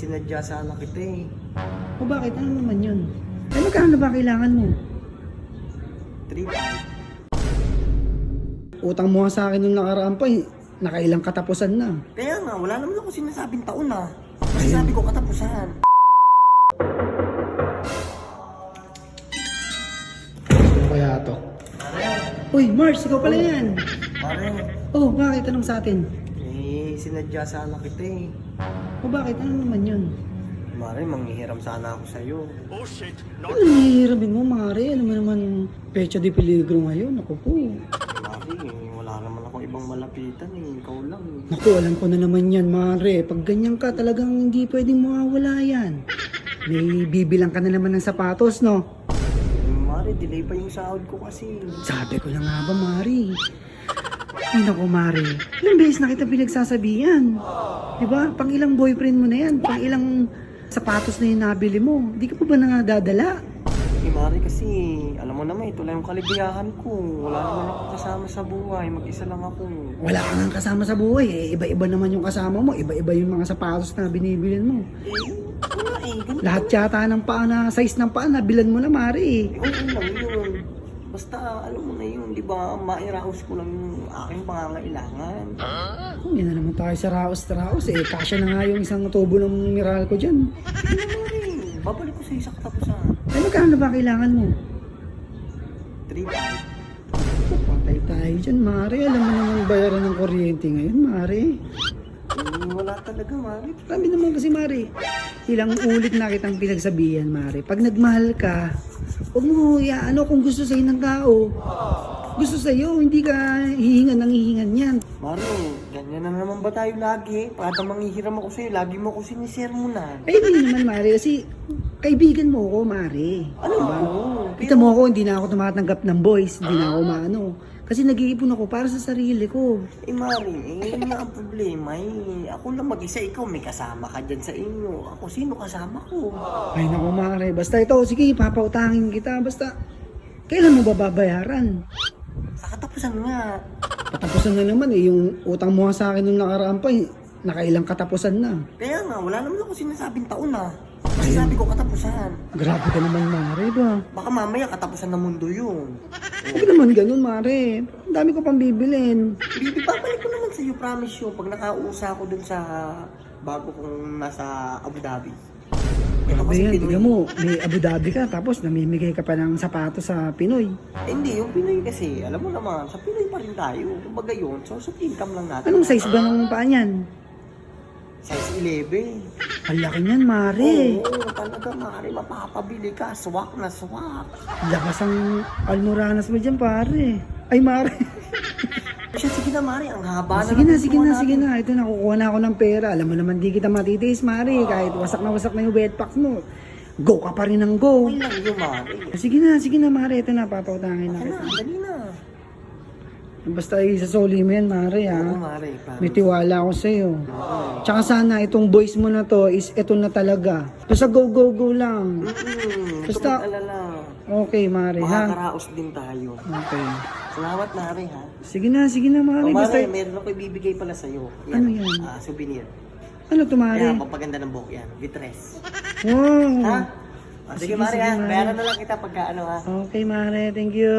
sinadya sana kita eh. O bakit? Ano naman yun? Ay, magkano ba kailangan mo? 3 Utang mo nga sa akin nung nakaraan pa eh. Nakailang katapusan na. Kaya nga, wala naman ako sinasabing taon ah. Kasi sabi ko katapusan. Ano kaya to? Uy, Mars, ikaw pala yan. Pare, Oh, bakit? Anong sa atin? Sinadya sana kita eh. O bakit? Ano naman yun? Mare, manghihiram sana ako sa'yo. Ano nahihiramin mo, Mare? Ano mo naman, pecha de peligro ngayon? Ako po. Mare, wala naman ako ibang malapitan eh. Ikaw lang. Naku, alam ko na naman yan, Mare. Pag ganyan ka, talagang hindi pwedeng mawawala yan. May bibilang ka na naman ng sapatos, no? Mare, delay pa yung sahod ko kasi. Sabi ko na nga ba, Mari? Ay naku, Mari. Ilang beses na kita pinagsasabihan. Diba? Pang ilang boyfriend mo na yan. Pang ilang sapatos na yung nabili mo. Di ka pa ba nangadadala? Eh, Mare, kasi alam mo naman, ito lang yung kaligayahan ko. Wala naman ako kasama sa buhay. Mag-isa lang ako. Wala ka nga kasama sa buhay. Eh, iba-iba naman yung kasama mo. Iba-iba yung mga sapatos na binibilin mo. Eh, wala eh. Ganun. Lahat yata ng paa na size ng paa na bilan mo na, Mari. Eh, okay lang yun. Basta, alam mo na yun, di ba? Mairaos ko lang yung aking pangangailangan. Kung yan na naman tayo sa raos-raos. Eh, kasya na nga yung isang tubo ng miral ko dyan. Hindi na, Mare. Babalik ko sa isa katapusan. Ay, magkano ba kailangan mo? 3 Patay tayo dyan, Mari. Alam mo naman bayaran ng kuryente ngayon, Mari. Eh, wala talaga, Mare. Sabi naman kasi, Mari, ilang ulit na kitang pinagsabihan, Mari. Pag nagmahal ka, huwag mo ano kung gusto sa'yo ng tao. Gusto sa'yo, hindi ka hihingan ng hihingan yan. Mare, ganyan na naman ba tayo lagi? Pagka manghihiram ako sa'yo, lagi mo ako sinisermonan. Ay, hindi naman, Mari, kasi kaibigan mo ako, Mari. Ano ba? Kita mo ako, hindi na ako tumatanggap ng boys, hindi na ako maano. Kasi nag-iipon ako para sa sarili ko. Eh, Mare, eh, yun nga ang problema eh. Ako lang mag-isa, ikaw may kasama ka dyan sa inyo. Ako, sino kasama ko? Ay naku Mare, basta ito, sige, papautangin kita, basta kailan mo ba babayaran? Sa katapusan nga. Katapusan na naman eh, yung utang mo nga sa akin nung nakaraan pa, eh, nakailang katapusan na. Kaya nga, wala naman ako sinasabing taon ah. Kasi sabi ko katapusan. Grabe ka naman Mare ba? Baka mamaya katapusan ng mundo yun. Huwag naman ganun Mare, ang dami ko pang bibilin. Bibi, babalik ko naman sa'yo, promise you. Pag nakausa ako dun sa bago kong nasa Abu Dhabi. Ito Grabe kasi yan, Pinoy. mo, may Abu Dhabi ka, tapos namimigay ka pa ng sapatos sa Pinoy. Eh, hindi, yung Pinoy kasi, alam mo naman, sa Pinoy pa rin tayo. Kumbaga yun, source of income lang natin. Anong size ba ng paa niyan? Size 11. Ang laki niyan Mare. Oo, talaga, Mari, mapapabili ka. Swak na swak. Lakas ang almoranas mo dyan pare. Ay Mare. Siya, sige na, Mari, ang haba na Sige na, sige na, sige na. Ito na, kukuha na ako ng pera. Alam mo naman, di kita matitiis, Mari. Kahit wasak na wasak na yung bed packs mo. Go ka pa rin ng go. Okay lang yun, Mari. Sige na, sige na, Mari. Ito na, papautangin na Ano, kita. dali na. Basta isasoli mo yan, Mari, ha. Oo, Mari, promise. May tiwala ako sa'yo. Oo. Tsaka sana, itong voice mo na to is ito na talaga. Basta go, go, go lang. Mm-mm. Basta- Basta, alala. Okay, Mari, ha. Makakaraos din tayo. Okay. Salamat, Mari, ha. Sige na, sige na, O, Mari. Basta, Mari, meron ako ibibigay pala sa'yo. Ano yan? Ah, souvenir. ano to, Mari? Kaya, papaganda ng buhok yan. Vitres. Wow. Ha? Ah, sige, Sige, Mari, sige, ha. Bayaran na lang kita pagka ano, ha. Okay, Mare. Thank you.